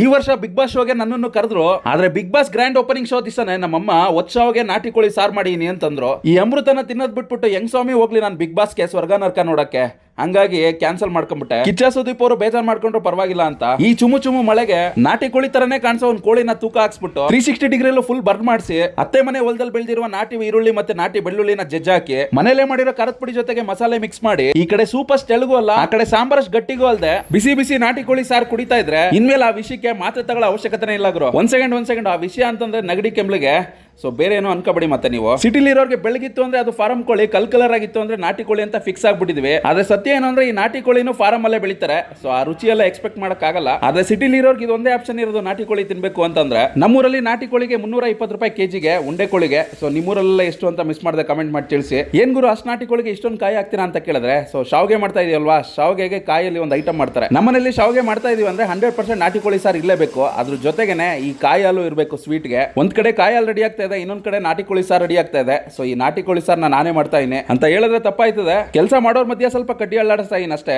ಈ ವರ್ಷ big boss ಶೋಗೆ ನನ್ನನ್ನು ಕರೆದ್ರು. ಆದ್ರೆ Bigg Boss grand opening show ದಿವಸನೇ ನಮ್ಮಮ್ಮ ಒತ್ಸಾವ್ಗೆ ನಾಟಿ ಕೋಳಿ ಸಾರ್ ಮಾಡೀನಿ ಅಂತಂದ್ರು. ಈ ಅಮೃತನ ತಿನ್ನೋದ್ ಬಿಟ್ಬಿಟ್ಟು ಹೆಂಗ್ ಸ್ವಾಮಿ ಹೋಗ್ಲಿ ನಾನು ಬಿಗ್ ಬಾಸ್ಗೆ ಸ್ವರ್ಗ ನರ್ಕ ನೋಡಕ್ಕೆ? ಹಂಗಾಗಿ ಕ್ಯಾನ್ಸಲ್ ಮಾಡ್ಕೊಂಡ್ಬಿಟ್ಟೆ. ಕಿಚ್ಚ ಸುದೀಪ್ ಅವರು ಬೇಜಾರ್ ಮಾಡ್ಕೊಂಡ್ರು ಪರವಾಗಿಲ್ಲ ಅಂತ. ಈ ಚುಮು ಚುಮು ಮಳೆಗೆ ನಾಟಿ ಕೋಳಿ ತರನೇ ಕಾಣಿಸೋ ಒಂದು ಕೋಳಿನ ತೂಕ ಹಾಕ್ಸ್ಬಿಟ್ಟು ತ್ರೀ ಸಿಕ್ಸ್ಟಿ ಡಿಗ್ರಿಲೂ ಫುಲ್ ಬರ್ನ್ ಮಾಡಿಸಿ ಅತ್ತೆ ಮನೆ ಹೊಲದಲ್ಲಿ ಬೆಳೆದಿರುವ ನಾಟಿ ಈರುಳ್ಳಿ ಮತ್ತೆ ನಾಟಿ ಬೆಳ್ಳುಳ್ಳಿನ ಜಜ್ಜಾಕಿ ಮನೇಲೆ ಮಾಡಿರೋ ಖಾರದ ಪುಡಿ ಜೊತೆಗೆ ಮಸಾಲೆ ಮಿಕ್ಸ್ ಮಾಡಿ ಈ ಕಡೆ ಸೂಪರ್ ತೆಲುಗು ಅಲ್ಲ, ಆ ಕಡೆ ಸಾಂಬಾರಷ್ಟು ಗಟ್ಟಿಗೂ ಅಲ್ಲದೆ ಬಿಸಿ ಬಿಸಿ ನಾಟಿ ಕೋಳಿ ಸಾರು ಕುಡಿತಾ ಇದ್ರೆ ಇನ್ಮೇಲೆ ಆ ವಿಷಯಕ್ಕೆ ಮಾತ್ರೆ ತಗೊಳ್ಳೋ ಅವಶ್ಯಕತೆ ಇಲ್ಲ ಗುರು. ಒಂದ್ ಸೆಕೆಂಡ್ ಒಂದ್ ಸೆಕೆಂಡ್ ಆ ವಿಷಯ ಅಂತಂದ್ರೆ ನಗಡಿ ಕೆಮ್ಲಿಗೆ ಸೊ ಬೇರೆ ಏನೋ ಅನ್ಕೋಬೇಡಿ ಮತ್ತೆ ನೀವು. ಸಿಟಿಲಿ ಇರೋರಿಗೆ ಬೆಳಗಿತ್ತು ಅಂದ್ರೆ ಅದು ಫಾರಂ ಕೋಳಿ, ಕಲ್ ಕಲರ್ ಆಗಿತ್ತು ಅಂದ್ರೆ ನಾಟಿ ಕೋಳಿ ಅಂತ ಫಿಕ್ಸ್ ಆಗ್ಬಿಟ್ಟಿದ್ವಿ. ಆದ್ರೆ ಸತ್ಯ ಏನಂದ್ರೆ ಈ ನಾಟಿ ಕೋಳಿನೂ ಫಾರಂ ಅಲ್ಲೇ ಬೆಳಿತಾರೆ. ಸೊ ಆ ರುಚಿ ಎಲ್ಲ ಎಕ್ಸ್ಪೆಕ್ಟ್ ಮಾಡಕ್ ಆಗಲ್ಲ ಆದ್ರೆ ಸಿಟಿಲಿ ಇರೋರ್ಗೆ ಇದೊಂದೇ ಆಪ್ಷನ್ ಇರೋದು ನಾಟಿ ಕೋಳಿ ತಿನ್ಬೇಕು ಅಂತಂದ್ರೆ, ನಮ್ಮೂರಲ್ಲಿ ನಾಟಿ ಕೋಳಿಗೆ ಮುನ್ನೂರ ಇಪ್ಪತ್ತು ರೂಪಾಯಿ ಕೆಜಿಗೆ ಉಂಡೆ ಕೋಳಿಗೆ. ಸೊ ನಿಮ್ಮೂರಲ್ಲ ಎಷ್ಟು ಅಂತ ಮಿಸ್ ಮಾಡಿದೆ ಕಮೆಂಟ್ ಮಾಡಿ ತಿಳಿಸಿ. ಏನ್ ಗುರು ಅಷ್ಟು ನಾಟಿ ಕೋಳಿಗೆ ಇಷ್ಟೊಂದು ಕಾಯಿ ಹಾಕ್ತೀರಾ ಅಂತ ಕೇಳಿದ್ರೆ ಸೊ ಶಾವ್ಗೆ ಮಾಡ್ತಾ ಇದೆಯಲ್ವಾ? ಶಾವ್ಗೆಗೆ ಕಾಯಲ್ಲಿ ಒಂದು ಐಟಮ್ ಮಾಡ್ತಾರೆ. ನಮ್ಮನೆಯಲ್ಲಿ ಶಾವ್ಗೆ ಮಾಡ್ತಾ ಇದೀವಿ ಅಂದ್ರೆ ಹಂಡ್ರೆಡ್ ಪರ್ಸೆಂಟ್ ನಾಟಿ ಕೋಳಿ ಸಾರ್ ಇರಲೇಬೇಕು. ಅದ್ರ ಜೊತೆಗೆ ಈ ಕಾಯಿ ಹಾಲು ಇರಬೇಕು ಸ್ವೀಟ್ಗೆ ಒಂದ್ ಕಡೆ ಕಾಯಿ ಹಾಲು ರೆಡಿ ಆಗ್ತಾ ಇನ್ನೊಂದ್ ಕಡೆ ನಾಟಿ ಕೋಳಿ ಸಾರು ರೆಡಿ ಆಗ್ತಾ ಇದೆ. ಸೊ ಈ ನಾಟಿ ಕೋಳಿ ಸಾರ್ ನಾನೇ ಮಾಡ್ತಾ ಇದ್ದೀನಿ. ಅಂತ ಹೇಳಿದ್ರೆ ತಪ್ಪಾಯ್ತದೆ. ಕೆಲಸ ಮಾಡೋರ್ ಮಧ್ಯೆ ಸ್ವಲ್ಪ ಕಡ್ಡಿ ಅಳ್ಳಾಡಿಸ್ತಾ ಇನ್ ಅಷ್ಟೇ.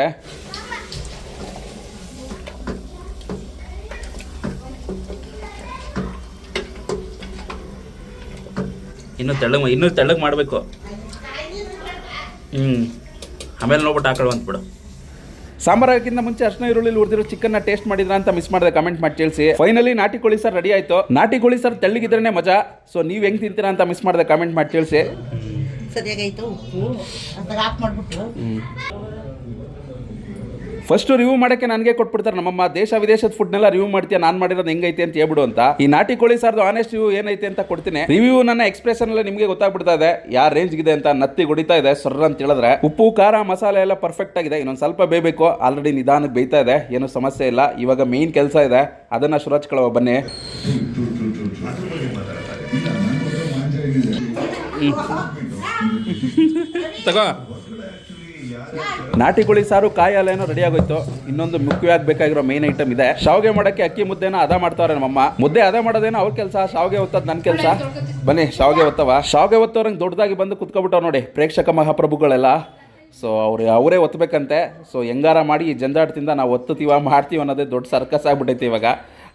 ಇನ್ನು ತೆಳ್ಳಗ್ ಇನ್ನೂ ತೆಳ್ಳಗ್ ಮಾಡಬೇಕು. ಹ್ಮ್. ಆಮೇಲೆ ನೋಡ್ಬಿಟ್ಟು ಹಾಕೊಳ್ಳುವಂತ ಅಂದ್ಬಿಡು ಸಾಂಬಾರ್ ಹಾಕಿಂತ ಮುಂಚೆ ಅರ್ಶನ ಈರುಳ್ಳಿ ಉಳಿದಿರೋ ಚಿಕನ್ ಟೇಸ್ಟ್ ಮಾಡಿದ್ರ ಅಂತ ಮಿಸ್ ಮಾಡಿದೆ ಕಮೆಂಟ್ ಮಾಡಿ ತಿಳಿಸಿ ಫೈನಲಿ ನಾಟಿ ಕೋಳಿ ಸರ್ ರೆಡಿ ಆಯ್ತು. ನಾಟಿ ಕೋಳಿ ಸರ್ ತೆಳ್ಳಗಿದ್ರೇನೆ ಮಜಾ. ಸೊ ನೀವು ಹೆಂಗ್ ತಿಂತೀರಾ ಅಂತ ಮಿಸ್ ಮಾಡಿದೆ ಕಮೆಂಟ್ ಮಾಡಿ ತಿಳಿಸಿ ಸರಿಯಾಗೈತು ಉಪ್ಪು? ಮಾಡಿಬಿಟ್ಟು ಫಸ್ಟ್ ರಿವ್ಯೂ ಮಾಡಕ್ಕೆ ನನಗೆ ಕೊಟ್ಬಿಡ್ತಾರೆ. ನಮ್ಮಮ್ಮ ದೇಶ ವಿದೇಶದ ಫುಡ್ನೆಲ್ಲ ರಿವ್ಯೂ ಮಾಡ್ತೀಯ, ನಾನು ಮಾಡಿರೋದು ಹೆಂಗೈತೆ ಅಂತ ಹೇಳ್ಬಿಡು ಅಂತ. ಈ ನಾಟಿ ಕೋಳಿ ಸಾರ್ದು ಆನೆಸ್ಟ್ ರಿವ್ಯೂ ಏನೈತೆ ಅಂತ ಕೊಡ್ತೀನಿ. ರಿವ್ಯೂ ನನ್ನ ಎಕ್ಸ್ಪ್ರೆಷನ್ ಎಲ್ಲ ನಿಮಗೆ ಗೊತ್ತಾಗ್ಬಿಡ್ತಾ ಇದೆ. ಯಾರ ರೇಂಜ್ ಇದೆ ಅಂತ ನತ್ತಿ ಹೊಡಿತಾ ಇದೆ ಸರ್ರ ಅಂತ ಹೇಳಿದ್ರೆ. ಉಪ್ಪು, ಖಾರ, ಮಸಾಲೆ ಎಲ್ಲ ಪರ್ಫೆಕ್ಟ್ ಆಗಿದೆ. ಇನ್ನೊಂದು ಸ್ವಲ್ಪ ಬೇಯಬೇಕು. ಆಲ್ರೆಡಿ ನಿಧಾನಕ್ಕೆ ಬೇಯ್ತಾ ಇದೆ. ಏನು ಸಮಸ್ಯೆ ಇಲ್ಲ. ಇವಾಗ ಮೇನ್ ಕೆಲಸ ಇದೆ. ಅದನ್ನ ಕಳವ ಬನ್ನಿ. ತಗೋ. ನಾಟಿ ಕೋಳಿ ಸಾರು ಕಾಯಿ ರೆಡಿ ಆಗೋಯ್ತು. ಇನ್ನೊಂದು ಮುಖ್ಯವಾಗಿ ಬೇಕಾಗಿರೋ ಮೇನ್ ಐಟಮ್ ಇದೆ. ಶಾವಿಗೆ ಮಾಡಕ್ಕೆ ಅಕ್ಕಿ ಮುದ್ದೆನ ಅದ ಮಾಡ್ತಾವ್ರೆ ನಮ್ಮಮ್ಮ. ಮುದ್ದೆ ಅದ ಮಾಡೋದೇನೋ ಅವ್ರ ಕೆಲಸ, ಶಾವಿಗೆ ಒತ್ತದ್ ನನ್ನ ಕೆಲಸ. ಬನ್ನಿ, ಶಾವ್ಗೆ ಒತ್ತವ. ಶಾವ್ಗೆ ಒತ್ತವ್ರಂಗೆ ದೊಡ್ಡದಾಗಿ ಬಂದು ಕುತ್ಕೊಬಿಟ್ಟವ್ ನೋಡಿ, ಪ್ರೇಕ್ಷಕ ಮಹಾಪ್ರಭುಗಳೆಲ್ಲ. ಸೊ ಅವ್ರು ಅವರೇ ಒತ್ತಬೇಕಂತೆ ಸೊ ಹೆಂಗಾರ ಮಾಡಿ ಈ ಜಂಜಾಟದಿಂದ ನಾವು ಒತ್ತುತ್ತೀವ, ಮಾಡ್ತೀವಿ ಅನ್ನೋದೇ ದೊಡ್ಡ ಸರ್ಕಸ್ ಆಗ್ಬಿಟ್ಟೈತಿ ಇವಾಗ.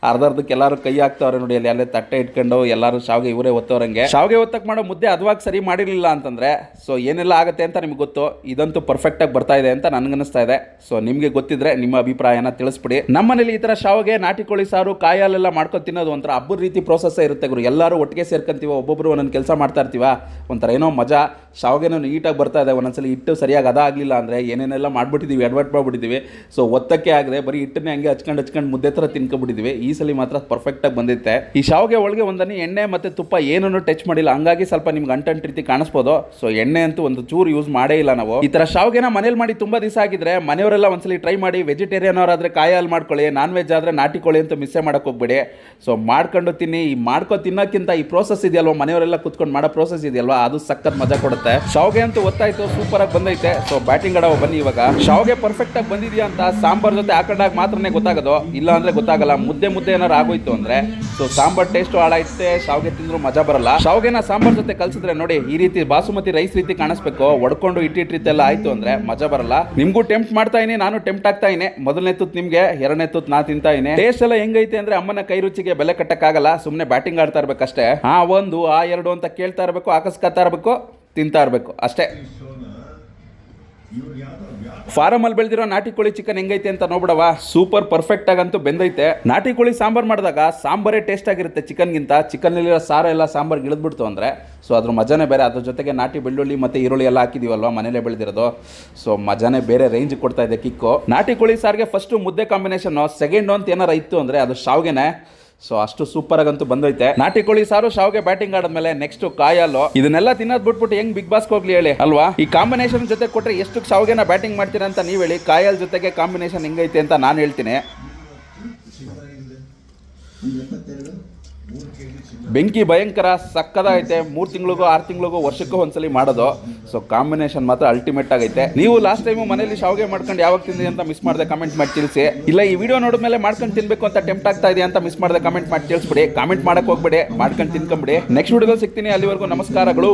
ಅರ್ಧ ಅರ್ಧಕ್ಕೆ ಎಲ್ಲರೂ ಕೈ ಹಾಕ್ತವ್ರೆ ನೋಡಿ, ಅಲ್ಲಿ ಅಲ್ಲೇ ತಟ್ಟೆ ಇಟ್ಕೊಂಡು ಎಲ್ಲರೂ ಶಾವಿಗೆ ಇವರೇ ಒತ್ತೋರಂಗೆ. ಶಾವಿಗೆ ಒತ್ತಕ್ಕೆ ಮಾಡೋ ಮುದ್ದೆ ಅದ್ವಾಗಿ ಸರಿ ಮಾಡಿರಲಿಲ್ಲ ಅಂತಂದ್ರೆ ಸೊ ಏನೆಲ್ಲ ಆಗುತ್ತೆ ಅಂತ ನಿಮ್ಗೆ ಗೊತ್ತು. ಇದಂತೂ ಪರ್ಫೆಕ್ಟಾಗಿ ಬರ್ತಾ ಇದೆ ಅಂತ ನನಗನ್ನಿಸ್ತಾ ಇದೆ. ಸೊ ನಿಮಗೆ ಗೊತ್ತಿದ್ರೆ ನಿಮ್ಮ ಅಭಿಪ್ರಾಯನ ತಿಳಿಸ್ಬಿಡಿ. ನಮ್ಮನೇಲಿ ಈ ಥರ ಶಾವಿಗೆ, ನಾಟಿ ಕೋಳಿ ಸಾರು ಕಾಯಿ ಹಾಲೆಲ್ಲ ಮಾಡ್ಕೊಂಡು ತಿನ್ನೋದು ಒಂಥರ ಹಬ್ಬದ ರೀತಿ ಪ್ರೋಸೆಸ್ ಇರುತ್ತೆ ಗುರು. ಎಲ್ಲರೂ ಒಟ್ಟಿಗೆ ಸೇರ್ಕೊಂತೀವ ಒಬ್ಬೊಬ್ಬರು ಒಂದೊಂದು ಕೆಲಸ ಮಾಡ್ತಾ ಇರ್ತೀವ, ಒಂಥರ ಏನೋ ಮಜಾ. ಶಾವ್ಗೆನೂ ನೀಟಾಗಿ ಬರ್ತಾ ಇದೆ, ಒಂದೊಂದ್ಸಲ ಹಿಟ್ಟು ಸರಿಯಾಗಿ ಅದಾಗಲಿಲ್ಲ ಅಂದರೆ ಏನೇನೆಲ್ಲ ಮಾಡಿಬಿಟ್ಟಿದ್ದೀವಿ ಎಡ್ವರ್ಟ್ ಮಾಡಿಬಿಟ್ಟಿದ್ದೀವಿ ಸೊ ಒತ್ತಕ್ಕೆ ಆಗದೆ ಬರೀ ಹಿಟ್ಟನ್ನೇ ಹಂಗೆ ಹಚ್ಕೊಂಡು ಹಚ್ಕೊಂಡು ಮುದ್ದೆ ಥರ ತಿನ್ಕೊಬಿಟ್ಟಿದ್ದೀವಿ ಈ ಸಲ ಮಾತ್ರ ಪರ್ಫೆಕ್ಟಾಗಿ ಬಂದಿತ್ತೆ. ಈ ಶಾವಿಗೆ ಒಳಗೆ ಒಂದನ್ನು ಎಣ್ಣೆ ಮತ್ತು ತುಪ್ಪ ಏನನ್ನು ಟಚ್ ಮಾಡಿಲ್ಲ. ಹಂಗಾಗಿ ಸ್ವಲ್ಪ ನಿಮ್ಗೆ ಅಂಟಂಟ್ ರೀತಿ ಕಾಣಿಸ್ಬೋದು. ಸೊ ಎಣ್ಣೆ ಅಂತೂ ಒಂದು ಚೂರು ಯೂಸ್ ಮಾಡೇ ಇಲ್ಲ ನಾವು. ಈ ಥರ ಶಾವಿಗೆನ ಮನೇಲಿ ಮಾಡಿ ತುಂಬ ದಿವಸ ಆಗಿದ್ರೆ ಮನೆಯವರೆಲ್ಲ ಒಂದ್ಸಲಿ ಟ್ರೈ ಮಾಡಿ ವೆಜಿಟೇರಿಯನ್ ಅವರಾದ್ರೆ ಕಾಯಾಲ್ ಮಾಡ್ಕೊಳ್ಳಿ ನಾನ್ ವೆಜ್ ಆದರೆ ನಾಟಿ ಕೋಳಿ ಅಂತ ಮಿಸ್ಸೇ ಮಾಡೋಕೆ ಹೋಗ್ಬೇಡಿ. ಸೊ ಮಾಡ್ಕೊಂಡು ತಿನ್ನಿ. ಈ ಮಾಡ್ಕೊ ತಿನ್ನೋಕ್ಕಿಂತ ಈ ಪ್ರೋಸೆಸ್ ಇದೆಯಲ್ವ? ಮನೆಯವರೆಲ್ಲ ಕುತ್ಕೊಂಡು ಮಾಡೋ ಪ್ರೋಸೆಸ್ ಇದೆಯಲ್ವಾ? ಅದು ಸಖತ್ ಮಜಾ ಕೊಡುತ್ತೆ. ಶಾವ್ಗೆ ಅಂತೂ ಒತ್ತಾಯ್ತು ಸೂಪರ್ ಆಗಿ ಬಂದೈತೆ. ಸೊ ಬ್ಯಾಟಿಂಗ್ ಆಡೋ ಬನ್ನಿ ಇವಾಗ. ಶಾವ್ಗೆ ಪರ್ಫೆಕ್ಟ್ ಆಗಿ ಬಂದಿದ್ಯಾ ಅಂತ ಸಾಂಬಾರ್ ಜೊತೆ ಹಾಕೊಂಡಾಗ ಮಾತ್ರನೇ ಗೊತ್ತಾಗೋದು. ಇಲ್ಲ ಅಂದ್ರೆ ಗೊತ್ತಾಗಲ್ಲ. ಮುದ್ದೆ ಮುದ್ದೆ ಏನಾರು ಆಗೋಯ್ತು ಅಂದ್ರೆ. ಸೊ ಸಾಂಬಾರ್ ಟೇಸ್ಟ್ ಹಾಳಾಯ್ತೆ ಶಾವ್ಗೆ ತಿಂದ್ರು ಮಜಾ ಬರಲ್ಲ. ಶಾವ್ಗೆನ ಸಾಂಬಾರ್ ಜೊತೆ ಕಲ್ಸಿದ್ರೆ ನೋಡಿ, ಈ ರೀತಿ ಬಾಸುಮತಿ ರೈಸ್ ರೀತಿ ಕಾಣಿಸ್ಬೇಕು. ಒಡ್ಕೊಂಡು ಇಟ್ಟಿಟ್ಟಿದ್ದೆಲ್ಲ ಆಯ್ತು ಅಂದ್ರೆ ಮಜಾ ಬರಲ್ಲ. ನಿಮ್ಗೂ ಟೆಂಪ್ಟ್ ಮಾಡ್ತಾ ಇದೀನಿ ನಾನು ಟೆಂಪ್ಟ್ ಆಗ್ತಾ ಇದೀನಿ ಮೊದಲನೇ ತುತ್ ನಿಮ್ಗೆ, ಎರಡನೇ ತುತ್ ನಾ ತಿಂತಾ ಇನಿ. ಟೇಸ್ಟ್ ಎಲ್ಲ ಹೆಂಗೈತೆ ಅಂದ್ರೆ ಅಮ್ಮನ ಕೈ ರುಚಿಗೆ ಬೆಲೆ ಕಟ್ಟಕ್ಕಾಗಲ್ಲ. ಸುಮ್ಮನೆ ಬ್ಯಾಟಿಂಗ್ ಆಡ್ತಾ ಇರ್ಬೇಕಷ್ಟೇ. ಆ ಒಂದು, ಆ ಎರಡು ಅಂತ ಕೇಳ್ತಾ ಇರಬೇಕು ಆಕಸ್ಕಾತಾ ಇರಬೇಕು. ತಿಂತಾ ಇರಬೇಕು. ಅಷ್ಟೇ. ಫಾರಮಲ್ಲಿ ಬೆಳೆದಿರೋ ನಾಟಿ ಕೋಳಿ ಚಿಕನ್ ಹೆಂಗೈತೆ ಅಂತ ನೋಡ್ಬಿಡವ ಸೂಪರ್ ಪರ್ಫೆಕ್ಟ್ ಆಗಂತೂ ಬೆಂದೈತೆ. ನಾಟಿ ಕೋಳಿ ಸಾಂಬಾರ್ ಮಾಡಿದಾಗ ಸಾಂಬಾರೇ ಟೇಸ್ಟ್ ಆಗಿರುತ್ತೆ ಚಿಕನ್ಗಿಂತ. ಚಿಕನ್ನಲ್ಲಿರೋ ಸಾರ ಎಲ್ಲ ಸಾಂಬಾರ್ಗೆ ಇಳಿದ್ಬಿಡ್ತು ಅಂದರೆ. ಸೊ ಅದ್ರ ಮಜಾನೇ ಬೇರೆ. ಅದ್ರ ಜೊತೆಗೆ ನಾಟಿ ಬೆಳ್ಳುಳ್ಳಿ ಮತ್ತು ಈರುಳ್ಳಿ ಎಲ್ಲ ಹಾಕಿದೀವಲ್ವ ಮನೇಲೆ ಬೆಳೆದಿರೋದು. ಸೊ ಮಜಾನೇ ಬೇರೆ ರೇಂಜ್ ಕೊಡ್ತಾ ಇದೆ ಕಿಕ್ಕು. ನಾಟಿ ಕೋಳಿ ಸಾರಿಗೆ ಫಸ್ಟು ಮುದ್ದೆ ಕಾಂಬಿನೇಷನ್ ಸೆಕೆಂಡ್ ಅಂತ ಏನಾರ ಇತ್ತು ಅಂದರೆ ಅದು ಶಾವ್ಗೆನೆ. ಸೊ ಅಷ್ಟು ಸೂಪರ್ ಆಗಂತೂ ಬಂದೈತೆ. ನಾಟಿ ಕೋಳಿ ಸಾರು ಶಾವ್ಗೆ ಬ್ಯಾಟಿಂಗ್ ಆದ್ಮೇಲೆ ನೆಕ್ಸ್ಟ್ ಕಾಯಲ್ಲು ಇದನ್ನೆಲ್ಲ ತಿನ್ನೋದ್ ಬಿಟ್ಬಿಟ್ಟು ಹೆಂಗ್ ಬಿಗ್ ಬಾಸ್ ಹೋಗ್ಲಿ ಹೇಳಿ, ಅಲ್ವಾ? ಈ ಕಾಂಬಿನೇಷನ್ ಜೊತೆ ಕೊಟ್ರೆ ಎಷ್ಟು ಶಾವ್ಗೆನ ಬ್ಯಾಟಿಂಗ್ ಮಾಡ್ತೀರಾ ಅಂತ ನೀವು ಹೇಳಿ. ಕಾಯಲ್ ಜೊತೆಗೆ ಕಾಂಬಿನೇಷನ್ ಹೆಂಗೈತೆ ಅಂತ ನಾನು ಹೇಳ್ತೀನಿ. ಬೆಂಕಿ ಭಯಂಕರ ಸಕ್ಕದಾಗೈತೆ ಮೂರು ತಿಂಗಳಿಗೂ, ಆರು ತಿಂಗಳಿಗೂ, ವರ್ಷಕ್ಕೂ ಒಂದ್ಸಲಿ ಮಾಡೋದು. ಸೊ ಕಾಂಬಿನೇಷನ್ ಮಾತ್ರ ಅಲ್ಟಿಮೇಟ್ ಆಗೈತೆ. ನೀವು ಲಾಸ್ಟ್ ಟೈಮು ಮನೇಲಿ ಶಾವ್ಗೆ ಮಾಡ್ಕೊಂಡು ಯಾವಾಗ ತಿಂದ್ರಿ ಅಂತ ಮಿಸ್ ಮಾಡಿದೆ ಕಮೆಂಟ್ ಮಾಡಿ ತಿಳಿಸಿ. ಇಲ್ಲ, ಈ ವಿಡಿಯೋ ನೋಡಿದ ಮೇಲೆ ಮಾಡ್ಕೊಂಡು ತಿನ್ಬೇಕು ಅಂತ ಟೆಂಪ್ಟ್ ಆಗ್ತಾ ಇದೆ ಅಂತ ಮಿಸ್ ಮಾಡಿದೆ ಕಮೆಂಟ್ ಮಾಡಿ ತಿಳಿಸ್ಬಿಡಿ. ಕಾಮೆಂಟ್ ಮಾಡಕ್ ಹೋಗ್ಬೇಡಿ, ಮಾಡ್ಕೊಂಡು ತಿನ್ಕೊಂಬಿಡಿ. ನೆಕ್ಸ್ಟ್ ವಿಡಿಯೋದಲ್ಲಿ ಸಿಗ್ತೀನಿ. ಅಲ್ಲಿವರೆಗೂ ನಮಸ್ಕಾರಗಳು.